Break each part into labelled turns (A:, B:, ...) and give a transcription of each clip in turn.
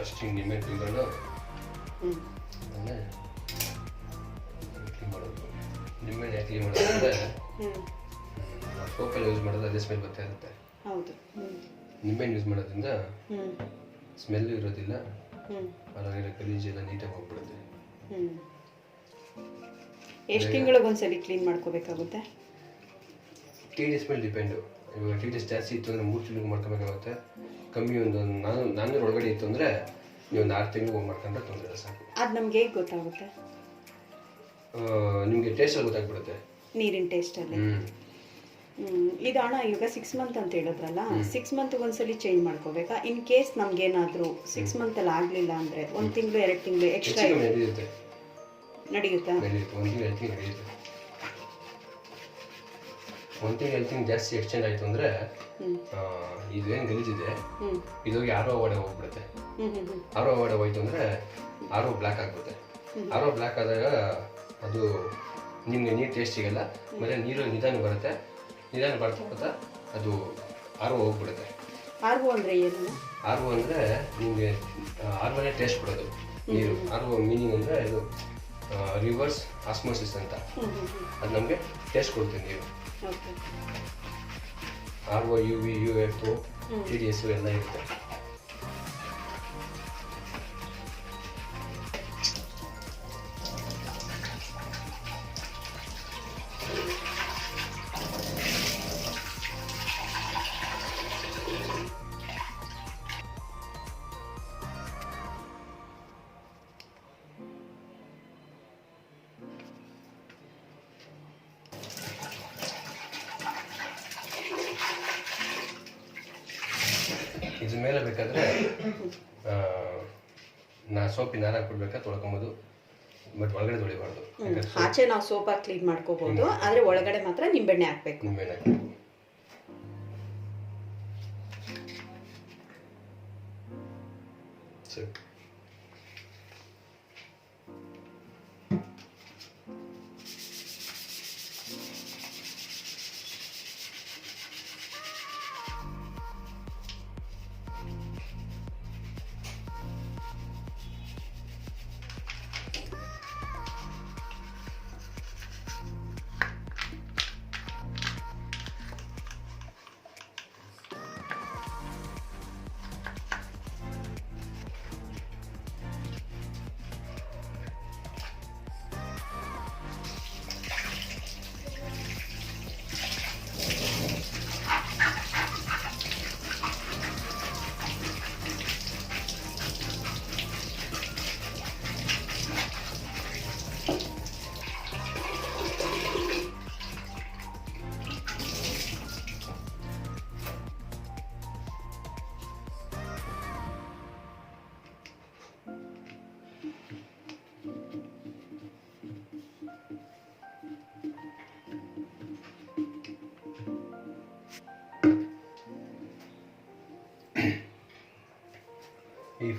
A: First ಹಿಂಗೆ ನಿಮ್ಮೆ ತಿಳ್ಕೊಂಡು ಆಮೇಲೆ ಕ್ಲೀನ್ ಮಾಡೋದು ನಿಮ್ಮೆಣ್ಣೆ ಯಾಕೆ ಕ್ಲೀನ್ ಮಾಡೋದು ಅಂದರೆ ಸೋಪೆಲ್ಲ ಯೂಸ್ ಮಾಡೋದು ಅದೇ ಸ್ಮೆಲ್ ಬರ್ತಾ ಇರುತ್ತೆ
B: ಹೌದು
A: ನಿಂಬೆಹಣ್ಣು ಯೂಸ್ ಮಾಡೋದ್ರಿಂದ
B: ಹ್ಞೂ
A: ಸ್ಮೆಲ್ಲು ಇರೋದಿಲ್ಲ
B: ಅದರ
A: ಅದ್ರಾಗಿರೋ ಗಲೀಜೆಲ್ಲ ನೀಟಾಗಿ ಹೋಗ್ಬಿಡುತ್ತೆ
B: ಎಷ್ಟು ತಿಂಗಳಿಗೊಂದ್ಸಲಿ ಕ್ಲೀನ್ ಮಾಡ್ಕೋಬೇಕಾಗುತ್ತೆ?
A: ಟಿ ಡಿ ಮೇಲೆ ಡಿಪೆಂಡು ಇವಾಗ ಟಿ ಡಿಸ್ ಜಾಸ್ತಿ ಇತ್ತು ಅಂದರೆ ಮೂರು ತಿಂಗಳಿಗೆ ಮಾಡ್ಕೋಬೇಕಾಗುತ್ತೆ. ಕಮ್ಮಿ ಒಂದು ನಾನು ನಾನ್ನೂರು ಒಳಗಡೆ ಇತ್ತು ಅಂದರೆ ನೀವು ಒಂದು ಆರು ತಿಂಗಳು ಹೋಗಿ ಮಾಡ್ಕೊಂಡ್ರೆ ತೊಂದರೆ ಇಲ್ಲ ಸರ್
B: ಅದು ನಮ್ಗೆ ಹೇಗೆ ಗೊತ್ತಾಗುತ್ತೆ?
A: ನಿಮಗೆ ಟೇಸ್ಟಲ್ಲಿ ಗೊತ್ತಾಗ್ಬಿಡುತ್ತೆ.
B: ನೀರಿನ ಟೇಸ್ಟಲ್ಲಿ
A: ಹ್ಞೂ
B: ಹ್ಮ್. ಇದು ಅಣ್ಣ ಇವಾಗ ಸಿಕ್ಸ್ ಮಂತ್ ಅಂತ ಹೇಳಿದ್ರಲ್ಲ ಸಿಕ್ಸ್ ಮಂತ್ ಒಂದ್ಸಲಿ ಚೇಂಜ್ ಮಾಡ್ಕೋಬೇಕಾ? ಇನ್ ಕೇಸ್ ನಮ್ಗೇನಾದರೂ ಸಿಕ್ಸ್ ಮಂತಲ್ಲಿ ಆಗಲಿಲ್ಲ ಅಂದರೆ ಒಂದು ತಿಂಗಳು ಎರಡು ತಿಂಗಳು ಎಕ್ಸ್ಟ್ರಾ
A: ನಡೆಯುತ್ತೆ
B: ನಡೆಯುತ್ತಾ?
A: ನಡೆಯುತ್ತೆ ಒಂದು ತಿಂಗಳು ಎರಡು ತಿಂಗಳು ನಡೆಯುತ್ತೆ. ತಿಂಗಳು ಎರಡು ಜಾಸ್ತಿ ಎಕ್ಸ್ಚೇಂಜ್ ಆಯಿತು ಅಂದರೆ ಇದೇನ್ ಗಲೀಜಿದೆ ಇದೋಗಿ ಆರೋ ಒಡೆ ಹೋಗ್ಬಿಡುತ್ತೆ. ಆರೋ ಒಡೆ ಹೋಯ್ತು ಅಂದರೆ ಆರೋ ಬ್ಲ್ಯಾಕ್ ಆಗ್ಬಿಡುತ್ತೆ. ಆರೋ ಬ್ಲ್ಯಾಕ್ ಆದಾಗ ಅದು ನಿಮಗೆ ನೀರು ಟೇಸ್ಟ್ ಸಿಗಲ್ಲ ಮತ್ತು ನೀರು ನಿಧಾನ ಬರುತ್ತೆ. ನಿಧಾನ ಬರ್ತಾ ಬರ್ತಾ ಅದು ಆರೋ ಹೋಗ್ಬಿಡುತ್ತೆ.
B: ಆರೋ ಅಂದ್ರೆ ಏನು?
A: ಆರ್ ಒ ಅಂದರೆ ನಿಮಗೆ ಟೇಸ್ಟ್ ಕೊಡೋದು ನೀರು. ಆರ್ ಮೀನಿಂಗ್ ಅಂದರೆ ಇದು ರಿವರ್ಸ್ ಆಸ್ಮೋಸಿಸ್ ಅಂತ. ಅದು ನಮಗೆ ಟೆಸ್ಟ್ ಕೊಡ್ತೀನಿ
B: ನೀವು.
A: R O U V U F O T D S ಎಲ್ಲ ಇರುತ್ತೆ. ಬೇಕಾದರೆ ನಾ ಸೋಪಿನ ಹಾಕಿ ಹಾಕ್ಬಿಡ್ಬೇಕಾ ತೊಳ್ಕೊಬೋದು. ಬಟ್ ಒಳಗಡೆ ತೊಳಿಬಾರ್ದು.
B: ಆಚೆ ನಾವು ಸೋಪ್ ಕ್ಲೀನ್ ಮಾಡ್ಕೋಬಹುದು ಆದ್ರೆ ಒಳಗಡೆ ಮಾತ್ರ ನಿಂಬೆಣ್ಣೆ ಹಾಕ್ಬೇಕು.
A: ನಿಂಬೆಣ್ಣೆ ಹಾಕ್ಬೇಕು. ಸರಿ.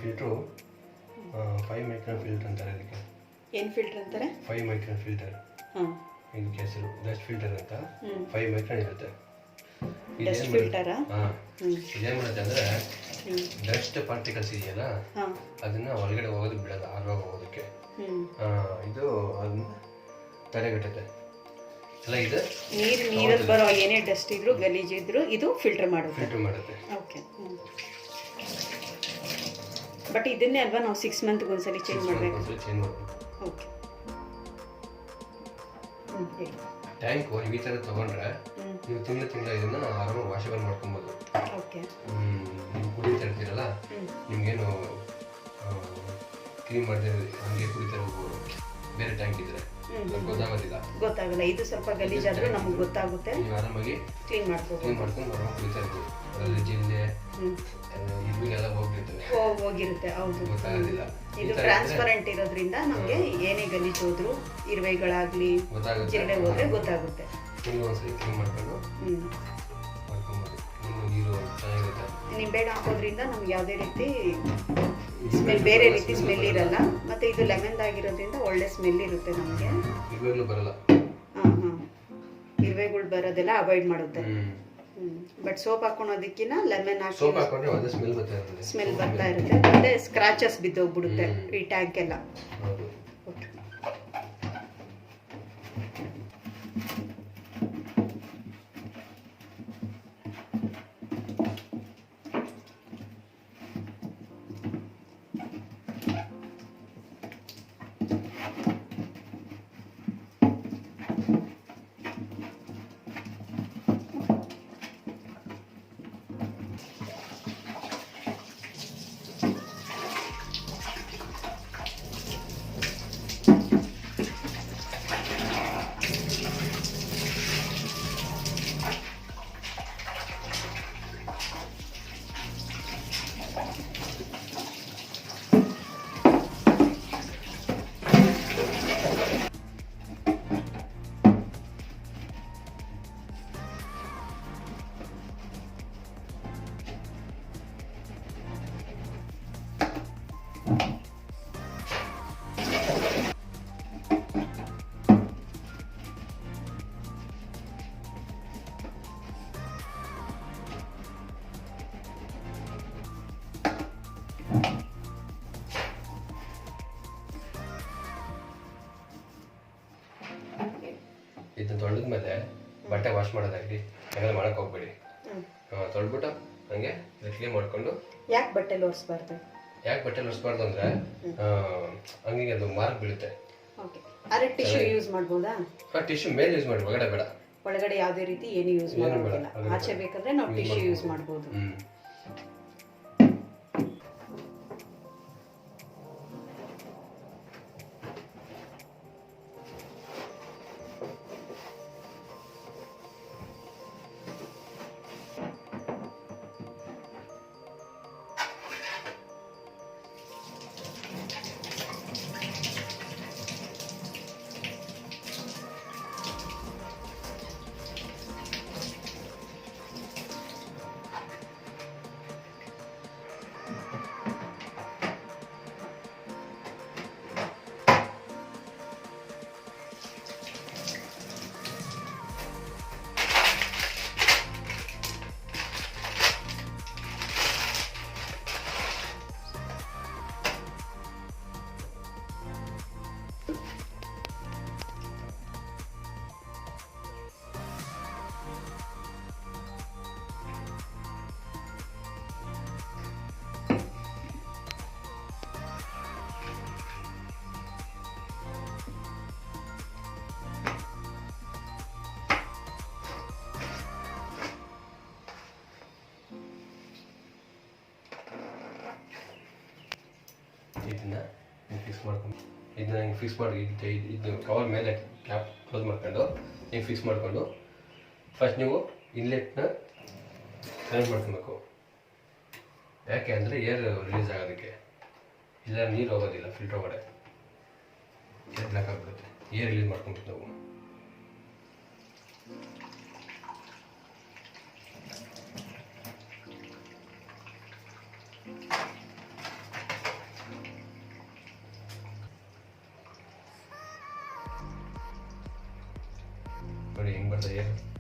A: ಫಿಲ್ಟ್ರು ಫೈವ್ ಮೈಕ್ರಾನ್ ಫಿಲ್ಟರ್ ಅಂತಾರೆ ಅದಕ್ಕೆ.
B: ಏನು ಫಿಲ್ಟರ್ ಅಂತಾರೆ?
A: Five micron filter
B: hmm.
A: ಇದಕ್ಕೆ ಹೆಸರು ಡಸ್ಟ್ ಫಿಲ್ಟರ್ ಅಂತ. ಫೈವ್ ಮೈಕ್ರಾನ್ ಇರುತ್ತೆ.
B: ಡಸ್ಟ್ ಫಿಲ್ಟರ್
A: ಹಾಂ. ಇದೇನು ಮಾಡುತ್ತೆ ಅಂದರೆ ಡಸ್ಟ್ ಪಾರ್ಟಿಕಲ್ಸ್ ಇದೆಯಲ್ಲ
B: ಅದನ್ನು
A: ಅದನ್ನ ಒಳಗಡೆ ಹೋಗೋದು ಬಿಡಲ್ಲ ಆರೋಗ ಹೋಗೋದಕ್ಕೆ. ಇದು ಅದನ್ನ ತಡೆಗಟ್ಟುತ್ತೆ. ಎಲ್ಲ ಇದು
B: ನೀರು ನೀರಲ್ಲಿ ಬರೋ ಏನೇ ಡಸ್ಟ್ ಇದ್ರು ಗಲೀಜಿದ್ರು ಇದು ಫಿಲ್ಟರ್ ಮಾಡುತ್ತೆ.
A: ಫಿಲ್ಟರ್ ಮಾಡುತ್ತೆ.
B: ಓಕೆ ಬಟ್ ಇದನ್ನೇ ಅಲ್ವಾ ನಾವು ಸಿಕ್ಸ್ ಮಂತ್ಗೆ ಒಂದ್ಸಲಿ ಚೇಂಜ್ ಮಾಡಬೇಕು?
A: ಚೇಂಜ್ ಮಾಡಬೇಕು.
B: ಓಕೆ
A: ಟ್ಯಾಂಕ್ ನೀವು ಈ ಥರ ತೊಗೊಂಡ್ರೆ ನೀವು ತಿಂಗಳ ತಿಂಗಳ ಇದನ್ನ ಆರಾಮಾಗಿ ವಾಷಬಲ್ ಮಾಡ್ಕೊಬೋದು.
B: ಓಕೆ
A: ನೀವು ಕುಡಿತಾ ಇರ್ತೀರಲ್ಲ ನಿಮ್ಗೇನು ಕ್ಲೀನ್ ಮಾಡದೆ ಹಂಗೆ ಕುಡಿತಾ ಹೋಗ್ಬೋದು ಬೇರೆ ಟ್ಯಾಂಕ್. ಅದು ಗೊತ್ತಾಗೋದಿಲ್ಲ
B: ಗೊತ್ತಾಗಲ್ಲ ಇದು ಸ್ವಲ್ಪ ಗಲೀಜಾದ್ರೂ ನಮಗೆ ಗೊತ್ತಾಗುತ್ತೆ.
A: ಆರಾಮಾಗಿ
B: ಕ್ಲೀನ್ ಮಾಡ್ಕೋಬೋದು.
A: ಕ್ಲೀನ್ ಮಾಡ್ಕೊಂಡು ಅದರಲ್ಲಿ ಜಿಲ್ಲೆ ಹೋಗ್ಬಿಡ್ತವೆ
B: ಹೋಗಿರುತ್ತೆ ಹೌದು.
A: ಗೊತ್ತಾಗೋದಿಲ್ಲ.
B: ಇದು ಟ್ರಾನ್ಸ್ಪರೆಂಟ್ ಇರೋದ್ರಿಂದ ನಮಗೆ ಏನೇ ಗಲೀಜು ಹೋದ್ರು ಇರುವೆಗಳಾಗ್ಲಿ
A: ಗೊತ್ತಾಗುತ್ತೆ.
B: ಜಿರಳೆ ಹೋದ್ರೆ ಗೊತ್ತಾಗುತ್ತೆ.
A: ಕ್ಲೀನ್ ಮಾಡ್ಕೊಂಡು ಚೆನ್ನಾಗಿರುತ್ತೆ
B: ನಿಂಬೆಹಣ್ಣು ಹಾಕೋದ್ರಿಂದ ನಮ್ಗೆ ಯಾವುದೇ ರೀತಿ ಸ್ಮೆಲ್ ಬೇರೆ ರೀತಿ ಸ್ಮೆಲ್ ಇರಲ್ಲ. ಮತ್ತೆ ಇದು ಲೆಮನ್ ಆಗಿರೋದ್ರಿಂದ ಒಳ್ಳೆ ಸ್ಮೆಲ್ ಇರುತ್ತೆ ನಮಗೆ.
A: ಬರಲ್ಲ.
B: ಹಾಂ ಹಾಂ. ಇರುವೆಗಳು ಬರೋದೆಲ್ಲ ಅವಾಯ್ಡ್ ಮಾಡುತ್ತೆ. ಬಟ್ ಸೋಪ್ ಹಾಕೊಳೋದಕ್ಕಿಂತ ಲೆಮನ್ ಹಾಕಿ
A: ಸೋಪ್ ಹಾಕೊಂಡ್ರೆ ಒಂದೇ ಸ್ಮೆಲ್ ಬರ್ತಾ ಇರ್ತದೆ.
B: ಸ್ಮೆಲ್ ಬರ್ತಾ ಇರುತ್ತೆ. ಮತ್ತೆ ಸ್ಕ್ರಾಚಸ್ ಬಿದ್ದೋಗ್ಬಿಡುತ್ತೆ ಈ ಟ್ಯಾಂಕ್ ಎಲ್ಲ.
A: ಬಟ್ಟೆ ವಾಶ್ ಮಾಡೋದಾಗ್ಲಿ ಯಾಕಂದ್ರೆ ಮಾಡಕ್ ಹೋಗ್ಬೇಡಿ. ತೊಳ್ಬಿಟ್ಟು ಹಂಗೆ ಕ್ಲೀನ್ ಮಾಡ್ಕೊಂಡು.
B: ಯಾಕೆ ಬಟ್ಟೆ ಲೋಡ್ಸ್ಬಾರ್ದು
A: ಯಾಕೆ ಬಟ್ಟೆ ಲೋಡ್ಸ್ಬಾರ್ದು ಅಂದ್ರೆ ಹಂಗೆ ಅದು ಮಾರ್ಕ್ ಬೀಳುತ್ತೆ.
B: ಅರೆ ಟಿಶ್ಯೂ ಯೂಸ್ ಮಾಡ್ಬೋದಾ?
A: ಆ ಟಿಶ್ಯೂ ಮೇಲೆ ಯೂಸ್ ಮಾಡಿ ಒಳಗಡೆ ಬೇಡ.
B: ಒಳಗಡೆ ಯಾವುದೇ ರೀತಿ ಏನು ಯೂಸ್ ಮಾಡೋದಿಲ್ಲ. ಆಚೆ ಬೇಕಾದ್ರೆ ನಾವು ಟಿಶ್ಯೂ ಯೂಸ್ ಮಾಡ್ಬೋದು.
A: ಮಾಡ್ಕೊಂಡು ಇದನ್ನ ಹಿಂಗೆ ಫಿಕ್ಸ್ ಮಾಡಿ ಇದು ಇದು ಕವರ್ ಮೇಲೆ ಕ್ಯಾಪ್ ಕ್ಲೋಸ್ ಮಾಡ್ಕೊಂಡು ಹಿಂಗೆ ಫಿಕ್ಸ್ ಮಾಡಿಕೊಂಡು ಫಸ್ಟ್ ನೀವು ಇನ್ಲೆಟ್ನ ಕನೆಕ್ಟ್ ಮಾಡ್ಕೊಬೇಕು. ಯಾಕೆ ಅಂದರೆ ಏರ್ ರಿಲೀಸ್ ಆಗೋದಕ್ಕೆ. ಇಲ್ಲ, ನೀರು ಹೋಗೋದಿಲ್ಲ ಫಿಲ್ಟರ್ ಒಳಗಡೆ ಏರ್ ಬ್ಲ್ಯಾಕ್ ಆಗಿಬಿಡುತ್ತೆ. ಏರ್ ರಿಲೀಸ್ ಮಾಡ್ಕೊಂಬಿಟ್ಟು ನಾವು. पर एक
B: बताइए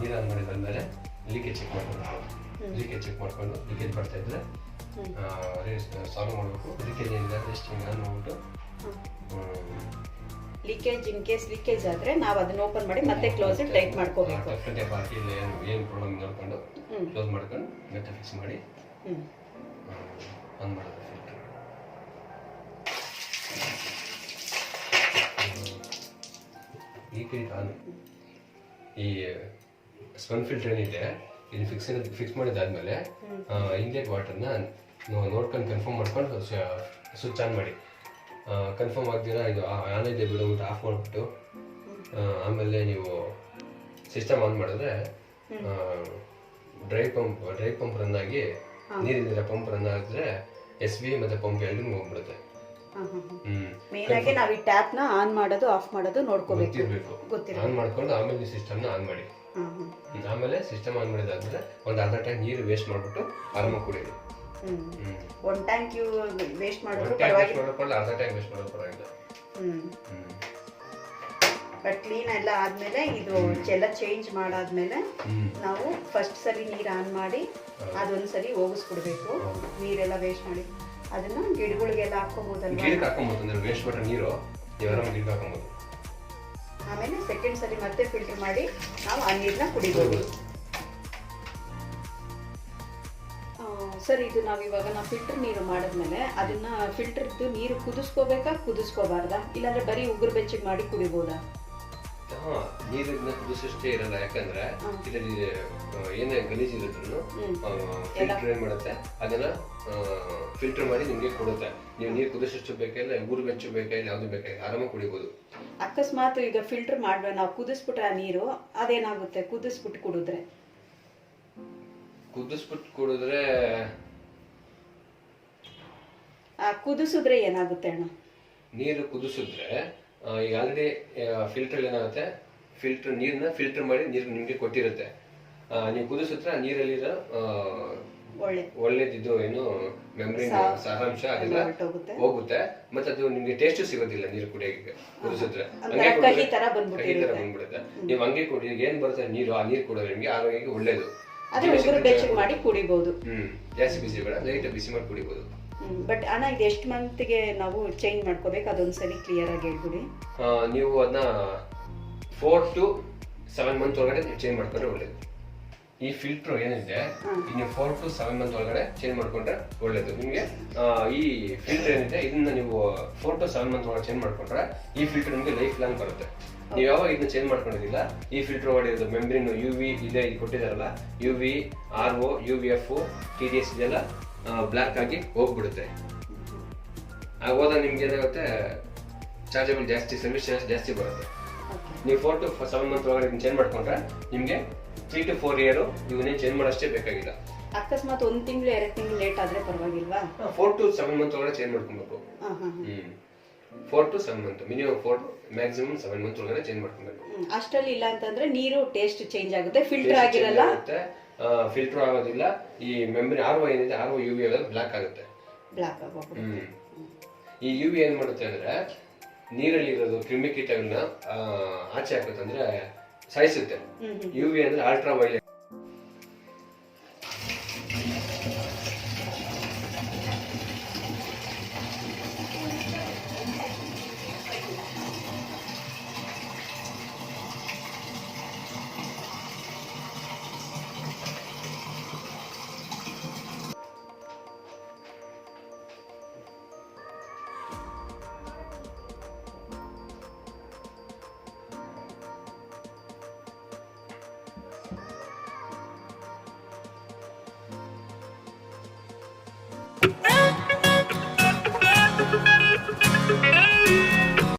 A: ನೀರು ಆನ್ ಮಾಡಿದಾದ್ಮೇಲೆ ಲೀಕೇಜ್ ಚೆಕ್ ಮಾಡ್ಕೊಳ್ಬೇಕು ಲೀಕೇಜ್ ಚೆಕ್ ಮಾಡ್ಕೊಂಡು ಲೀಕೇಜ್ ಬರ್ತಾ ಇದ್ರೆ ಸಾಲ್ವ್ ಮಾಡಬೇಕು. ಲೀಕೇಜ್ ಏನಿದೆ? ಆನ್ ಮಾಡ್ಬಿಟ್ಟು
B: ಲೀಕೇಜ್ ಇನ್ ಕೇಸ್ ಲೀಕೇಜ್ ಆದ್ರೆ ನಾವು ಅದನ್ನ ಓಪನ್ ಮಾಡಿ ಮತ್ತೆ ಕ್ಲೋಸ್ ಟೈಟ್ ಮಾಡ್ಕೋಬೇಕು.
A: ಟೆಫ್ರೆಂಟ್ ಬಾಕಿ ಇಲ್ಲ ಏನು ಏನು ಪ್ರಾಬ್ಲಮ್ ನೋಡ್ಕೊಂಡು. ಕ್ಲೋಸ್ ಮಾಡ್ಕೊಂಡು ಮತ್ತೆ ಫಿಕ್ಸ್ ಮಾಡಿ ಆನ್ ಮಾಡೋದು. ಈ ಕೈ ಆನ್ ಈ ಸ್ಪನ್ ಫಿಲ್ಟರ್ ಏನಿದೆ ಇಲ್ಲಿ ಫಿಕ್ಸ್ ಫಿಕ್ಸ್ ಮಾಡಿದಾದ್ಮೇಲೆ ಇನ್ಲೆಟ್ ವಾಟರ್ನ ನೋಡ್ಕೊಂಡು ಕನ್ಫರ್ಮ್ ಮಾಡ್ಕೊಂಡು ಸ್ವಿಚ್ ಆನ್ ಮಾಡಿ. ಕನ್ಫರ್ಮ್ ಆಗ್ದಿರ ಇದು ಆನ್ ಇದೆ ಬಿಡೋಬಿಟ್ಟು ಆಫ್ ಮಾಡಿಬಿಟ್ಟು ಆಮೇಲೆ ನೀವು ಸಿಸ್ಟಮ್ ಆನ್ ಮಾಡಿದ್ರೆ dry pump dry pump run ಆಗಿ ನೀರಿನ ಪಂಪ್ ರನ್ ಆಗಿದ್ರೆ ಎಸ್ ಬಿ ಮತ್ತೆ ಪಂಪ್ ಎರಡು ಹೋಗ್ಬಿಡುತ್ತೆ.
B: ನಾವು ಈ ಟ್ಯಾಪ್ನ ಆನ್ ಮಾಡೋದು ಆಫ್ ಮಾಡೋದು ನೋಡ್ಕೋಬೇಕು.
A: ಗೊತ್ತಿರ್ಬೇಕು. ಆನ್ ಮಾಡ್ಕೊಂಡು ಆಮೇಲೆ ಸಿಸ್ಟಮ್ನ ಆನ್ ಮಾಡಿ. ಆಮೇಲೆ ಸಿಸ್ಟಮ್ ಆನ್ ಮಾಡಿದಾದ್ಮೇಲೆ ಒಂದು ಅರ್ಧ ಟ್ಯಾಂಕ್ ನೀರು ವೇಸ್ಟ್ ಮಾಡ್ಬಿಟ್ಟು ಆರಾಮ ಕುಡಿಯೋದು.
B: ಹ್ಞೂ ಒನ್ ಟ್ಯಾಂಕ್ ಯು ವೇಸ್ಟ್ ಮಾಡಿದ್ರು
A: ಒಂದು ಟ್ಯಾಂಕ್ ವೇಸ್ಟ್ ಮಾಡೋದು ಅರ್ಧ ಟ್ಯಾಂಕ್ ವೇಸ್ಟ್ ಮಾಡೋದು ಪರವಾಗಿಲ್ಲ.
B: ಬಟ್ ಕ್ಲೀನ್ ಎಲ್ಲ ಆದಮೇಲೆ ಇದು ಎಲ್ಲ ಚೇಂಜ್ ಮಾಡಾದ್ಮೇಲೆ ನಾವು ಫಸ್ಟ್ ಸರಿ ನೀರು ಆನ್ ಮಾಡಿ ಅದೊಂದು ಸರಿ ಹೋಗಿಸ್ಬಿಡ್ಬೇಕು ನೀರೆಲ್ಲ ವೇಸ್ಟ್ ಮಾಡಿ. ಅದನ್ನ ಗಿಡಗಳಿಗೆಲ್ಲ ಹಾಕೋಬೋದಲ್ವಾ
A: ಗಿಡಕ್ಕೆ ಹಾಕೊಂಬೋದು ಅಂದ್ರೆ ವೇಸ್ಟ್ ವಾಟರ್ ನೀರು? ನೀವು ಗಿಡಕ್ಕೆ ಹಾಕೊಂಬೋದು
B: ಆಮೇಲೆ ಸೆಕೆಂಡ್ ಸರಿ ಮತ್ತೆ ಫಿಲ್ಟರ್ ಮಾಡಿ ನಾವು ಆ ನೀರನ್ನ ಕುಡಿಬೋದು. ಸರ್ ಇದು ನಾವು ಇವಾಗ ನಾವು ಫಿಲ್ಟರ್ ನೀರು ಮಾಡಿದ್ಮೇಲೆ ಅದನ್ನ ಫಿಲ್ಟರ್ದು ನೀರು ಕುದಿಸ್ಕೋಬೇಕಾ ಕುದಿಸ್ಕೋಬಾರ್ದಾ? ಇಲ್ಲಾಂದ್ರೆ ಬರೀ ಉಗುರು ಬೆಚ್ಚಗೆ ಮಾಡಿ ಕುಡಿಬೋದಾ?
A: ಹಾ ನೀರನ್ನ ಕುದಿಸಷ್ಟೇ ಇರಲ್ಲ ಯಾಕಂದ್ರೆ ಇದರಲ್ಲಿ ಏನೇ ಗಲೀಜ್ ಇರುತ್ತೂ ಫಿಲ್ಟರ್ ಏನ್ ಮಾಡುತ್ತೆ? ಅದನ್ನ ಫಿಲ್ಟರ್ ಮಾಡಿ ನಿಮ್ಗೆ ಕೊಡುತ್ತೆ. ನೀವು ನೀರು ಕುದಿಸಷ್ಟು ಬೇಕಾಗಿಲ್ಲ ಊರು ಬೆಚ್ಚು ಬೇಕಾಗಿಲ್ಲ ಯಾವ್ದು ಬೇಕಾಗಿಲ್ಲ ಆರಾಮಾಗಿ ಕುಡಿಬಹುದು
B: ಅಕಸ್ಮಾತ್ ಈಗ ಫಿಲ್ಟರ್ ಮಾಡ್ಬೇ ನಾವು ಕುದಿಸ್ಬಿಟ್ರೆ ಆ ನೀರು ಅದೇನಾಗುತ್ತೆ? ಕುದಿಸ್ಬಿಟ್ಟು ಕುಡಿದ್ರೆ.
A: ಕುದಿಸ್ಬಿಟ್ಟು ಕುಡಿದ್ರೆ
B: ಆ ಕುದಿಸಿದ್ರೆ ಏನಾಗುತ್ತೆ ಅಣ್ಣ?
A: ನೀರು ಕುದಿಸಿದ್ರೆ ಈಗ ಆಲ್ರೆಡಿ ಫಿಲ್ಟರ್ ಏನಾಗುತ್ತೆ? ಫಿಲ್ಟರ್ ನೀರನ್ನ ಫಿಲ್ಟರ್ ಮಾಡಿ ನೀರು ನಿಮಗೆ ಕೊಟ್ಟಿರುತ್ತೆ. ನೀವು ಕುದಿಸಿದ್ರೆ ನೀರಲ್ಲಿ ನೀರಲ್ಲಿರೋ ಒಳ್ಳೇದಿದ್ದು ಏನು ಮೆಮ್ರಿನ್ ಸಾರಾಂಶ ಅದೆಲ್ಲ ಹೋಗುತ್ತೆ. ಮತ್ತೆ ಅದು ನಿಮ್ಗೆ ಟೇಸ್ಟ್ ಸಿಗೋದಿಲ್ಲ ನೀರು ಕುಡಿಯೋಕೆ ಕುದಿಸಿದ್ರೆ.
B: ಕಹಿ ತರ
A: ಬಂದ್ಬಿಡುತ್ತೆ. ನೀವು ಹಂಗೆ ಕುಡಿ ಏನ್ ಬರುತ್ತೆ? ನೀರು ಆ ನೀರು ಕುಡಿದ್ರೆ ನಿಮ್ಗೆ ಆರೋಗ್ಯಕ್ಕೆ ಒಳ್ಳೇದು.
B: ಮಾಡಿ ಕುಡಿಬಹುದು
A: ಹ್ಮ್. ಜಾಸ್ತಿ ಬಿಸಿ ಬೇಡ ಲೈಟ್ ಬಿಸಿ ಮಾಡಿ ಕುಡಿಬೋದು.
B: ಬಟ್ ಅಣ್ಣ ಇದು ಎಷ್ಟು ಮಂತ್ಗೆ ನಾವು ಚೇಂಜ್ ಮಾಡ್ಕೋಬೇಕು? ಅದೊಂದ್ಸಲಿ ಕ್ಲಿಯರ್ ಆಗಿ ಹೇಳ್ಬಿಡಿ.
A: ನೀವು ಅದನ್ನ ಫೋರ್ ಟು ಸೆವೆನ್ ಮಂತ್ ಒಳಗಡೆ ನೀವು ಚೇಂಜ್ ಮಾಡ್ಕೊಂಡ್ರೆ ಒಳ್ಳೇದು. ಈ ಫಿಲ್ಟರ್ ಏನಿದೆ ಇನ್ನು ನೀವು ಫೋರ್ ಟು ಸೆವೆನ್ ಮಂತ್ ಒಳಗಡೆ ಚೇಂಜ್ ಮಾಡ್ಕೊಂಡ್ರೆ ಒಳ್ಳೇದು. ನಿಮಗೆ ಈ ಫಿಲ್ಟರ್ ಏನಿದೆ ಇದನ್ನ ನೀವು ಫೋರ್ ಟು ಸೆವೆನ್ ಮಂತ್ ಒಳಗೆ ಚೇಂಜ್ ಮಾಡ್ಕೊಂಡ್ರೆ ಈ ಫಿಲ್ಟರ್ ನಿಮಗೆ ಲೈಫ್ ಲಾಂಗ್ ಬರುತ್ತೆ. ನೀವು ಯಾವಾಗ ಇದನ್ನ ಚೇಂಜ್ ಮಾಡ್ಕೊಂಡಿದ್ದಿಲ್ಲ ಈ ಫಿಲ್ಟರ್ ಮಾಡಿರೋದು ಮೆಂಬ್ರಿನ್ ಯು ವಿ ಇದೆ ಇದು ಕೊಟ್ಟಿದ್ದಾರಲ್ಲ. U V R O U V F T D S ಇದೆಲ್ಲ ಬ್ಲ್ಯಾಕ್ ಆಗಿ ಹೋಗ್ಬಿಡುತ್ತೆ. ಆಗ ಹೋದಾಗ ನಿಮ್ಗೆ ಏನಾಗುತ್ತೆ? ಚಾರ್ಜಬಲ್ ಜಾಸ್ತಿ ಸರ್ವಿಸ್ ಚಾರ್ಜ್ ಜಾಸ್ತಿ ಬರುತ್ತೆ. ನೀವು ಫೋರ್ ಟು ಸೆವೆನ್ ಮಂತ್ ಒಳಗಡೆ ಚೇಂಜ್ ಮಾಡ್ಕೊಂಡ್ರೆ ನಿಮಗೆ ತ್ರೀ ಟು ಫೋರ್ ಇಯರ್ ಇವನ್ನೇ ಚೇಂಜ್ ಮಾಡೋಷ್ಟೇ ಬೇಕಾಗಿಲ್ಲ.
B: ಅಕಸ್ಮಾತ್ ಒಂದ್ ತಿಂಗಳು ಎರಡು ತಿಂಗಳು ಲೇಟ್ ಆದ್ರೆ ಪರವಾಗಿಲ್ವಾ?
A: ಫೋರ್ ಟು ಸೆವೆನ್ ಮಂತ್ ಒಳಗಡೆ ಚೇಂಜ್ ಮಾಡ್ಕೊಬೇಕು.
B: ಹಾ ಹಾ.
A: ಹ್ಮ್. Four to seven month minimum four maximum seven month ಒಳಗಡೆ ಚೇಂಜ್ ಮಾಡ್ಕೊಬೇಕು.
B: ಅಷ್ಟರಲ್ಲಿ ಇಲ್ಲ ಅಂತಂದ್ರೆ ನೀರು ಟೇಸ್ಟ್ ಚೇಂಜ್ ಆಗುತ್ತೆ ಫಿಲ್ಟರ್ ಆಗಿರಲ್ಲ.
A: ಫಿಲ್ಟರ್ ಆಗೋದಿಲ್ಲ. ಈ ಮೆಮ್ರಿ ಆರ್ ಒ ಏನಿದೆ R O U V block ಆಗುತ್ತೆ.
B: ಬ್ಲಾಕ್ ಆಗಬಹುದು
A: ಹ್ಮ್. ಈ ಯು ವಿ ಏನ್ ಮಾಡುತ್ತೆ ಅಂದ್ರೆ ನೀರಲ್ಲಿ ಇರೋದು ಕ್ರಿಮಿಕೀಟಗಳನ್ನ ಆಚೆ ಹಾಕುತ್ತೆ ಅಂದ್ರೆ ಸಾಯಿಸುತ್ತೆ. ಯು ವಿ ಅಂದ್ರೆ ಅಲ್ಟ್ರಾ ವೈಲೆಟ್